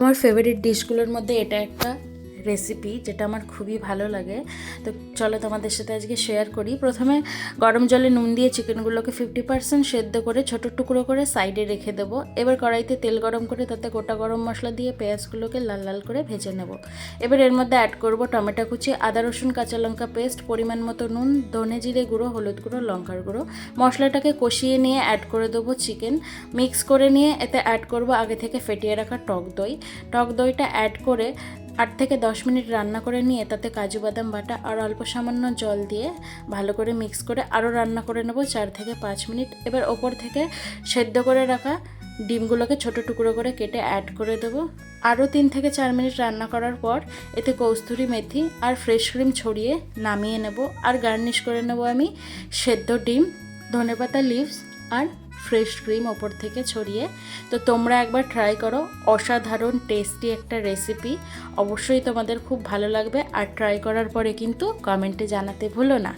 আমার ফেভারিট ডিশগুলোর মধ্যে এটা একটা। রেসিপি যেটা আমার খুবই ভালো লাগে। তো চলো তোমাদের সাথে আজকে শেয়ার করি। প্রথমে গরম জলে নুন দিয়ে চিকেনগুলোকে ফিফটি পার্সেন্ট সেদ্ধ করে ছোটো টুকরো করে সাইডে রেখে দেবো। এবার কড়াইতে তেল গরম করে তাতে গোটা গরম মশলা দিয়ে পেঁয়াজগুলোকে লাল লাল করে ভেজে নেব। এবার এর মধ্যে অ্যাড করব টমেটো কুচি, আদা, রসুন, কাঁচা লঙ্কা পেস্ট পরিমাণ মতো নুন, ধনে জিরে গুঁড়ো, হলুদ গুঁড়ো, লঙ্কার গুঁড়ো। মশলাটাকে কষিয়ে নিয়ে অ্যাড করে দেবো চিকেন মিক্স করে নিয়ে এতে অ্যাড করব আগে থেকে ফেটিয়ে রাখা টক দই। টক দইটা অ্যাড করে আট থেকে দশ মিনিট রান্না করে নিয়ে তাতে কাজু বাদাম বাটা আর অল্প সামান্য জল দিয়ে ভালো করে মিক্স করে আরও রান্না করে নেব চার থেকে পাঁচ মিনিট। এবার ওপর থেকে সেদ্ধ করে রাখা ডিমগুলোকে ছোট টুকরো করে কেটে অ্যাড করে দেবো। আরও তিন থেকে চার মিনিট রান্না করার পর এতে কৌস্তুরি মেথি আর ফ্রেশ ক্রিম ছড়িয়ে নামিয়ে নেব। আর গার্নিশ করে নেব আমি সেদ্ধ ডিম, ধনেপাতা লিভস আর ফ্রেশ ক্রিম ওপর থেকে ছড়িয়ে, তো তোমরা একবার ট্রাই করো। অসাধারণ টেস্টি একটা রেসিপি অবশ্যই তোমাদের খুব ভালো লাগবে। আর ট্রাই করার পরে কিন্তু কমেন্টে জানাতে ভুলো না।